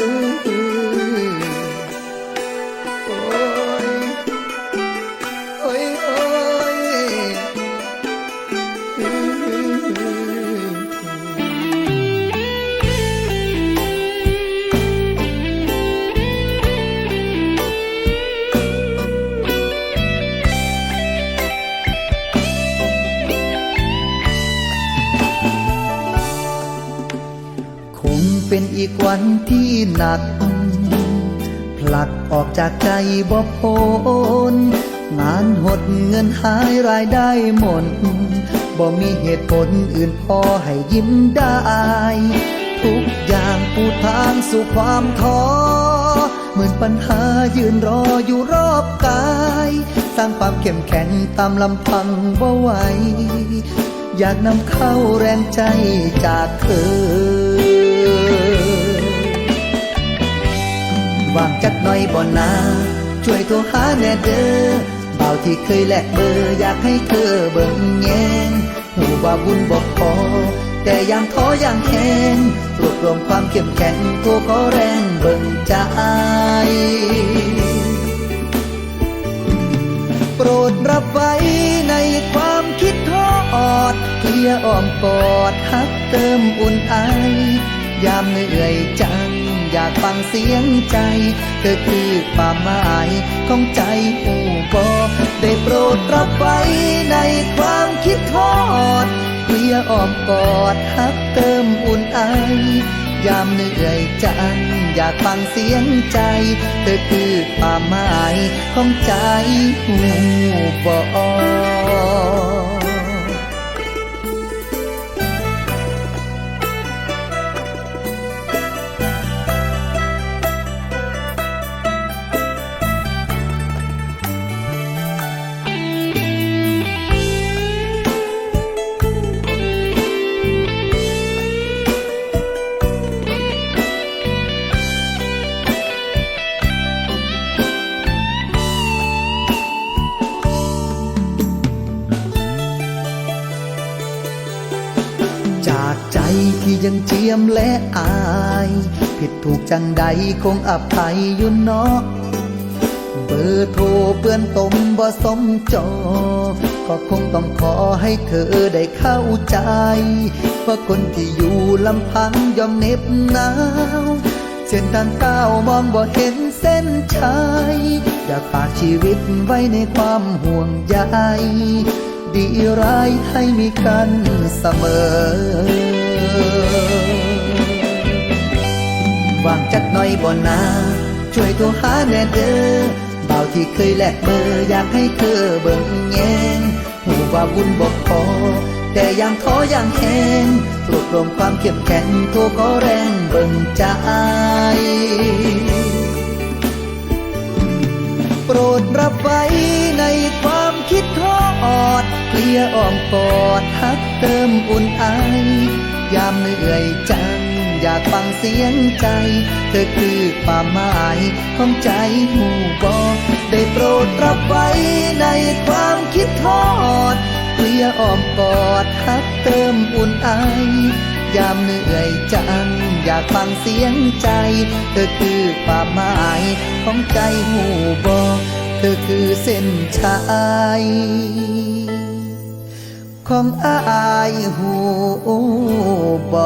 โเป็นอีกวันที่หนัก ผลักออกจากใจบ่พ้นงานหดเงินหายรายได้หมดบ่มีเหตุผลอื่นพอให้ยิ้มได้ ทุกอย่างปูทางสู่ความท้อเหมือนปัญหายืนรออยู่รอบกาย สร้างความเข้มแข็งตามลำพังบ่ไหวอยากนำเข้าแรงใจจากเธอ ว่างจักหน่อยบ่นาช่วยโทรหาแน่เด้อเบาที่เคยแลกเบอร์อยากให้เธอเบิ่งแยงหูว่าบุญบอกพอแต่ยังท้อยังแข็งรวบรวมความเข้มแข็งโทรขอแรงเบิ่งใจโปรดรับไว้ในความคิดทอดเคลียอ้อมกอดฮักเติมอุ่นไอยามเหนื่อยจัง อยากฟังเสียงใจ เธอคือความหมายของใจหูบอได้โปรดรับไว้ในความคิดทอดเคลียอ้อมกอดฮักเติมอุ่นไอยามเหนื่อยจังอยากฟังเสียงใจ เธอคือความหมายของใจหูบอ ที่ยังเจียมและอาย ผิดถูกจังใดคงอภัยอยู่เนาะเบอร์โทรเปื้อนตมบ่สมจอ ก็คงต้องขอให้เธอได้เข้าใจ ว่าคนที่อยู่ลำพังยอมเน็บหนาวเส้นทางก้าวมองบ่เห็นเส้นชัยอยากฝากชีวิตไว้ในความห่วงใยดีร้ายให้มีกันเสมอ ว่างจักหน่อยบ่นาช่วยโทรหาแน่เด้อเบาที่เคยแลกเบอร์อยากให้เธอเบิ่งแยงหูว่าบุญบอกพอแต่ยังท้อยังแข็งรวบรวมความเข้มแข็งโทรขอแรงเบิ่งใจโปรดรับไว้ในความคิดท้ออด เคลียอ้อมกอดฮักเติมอุ่นไอ ยามเหนื่อยจัง อยากฟังเสียงใจ เธอคือความหมายของใจหูบอได้โปรดรับไว้ในความคิดทอดเคลียอ้อมกอดฮักเติมอุ่นไอยามเหนื่อยจัง อยากฟังเสียงใจ เธอคือความหมายของใจหูบอเธอคือเส้นชัย ของอายหูบ่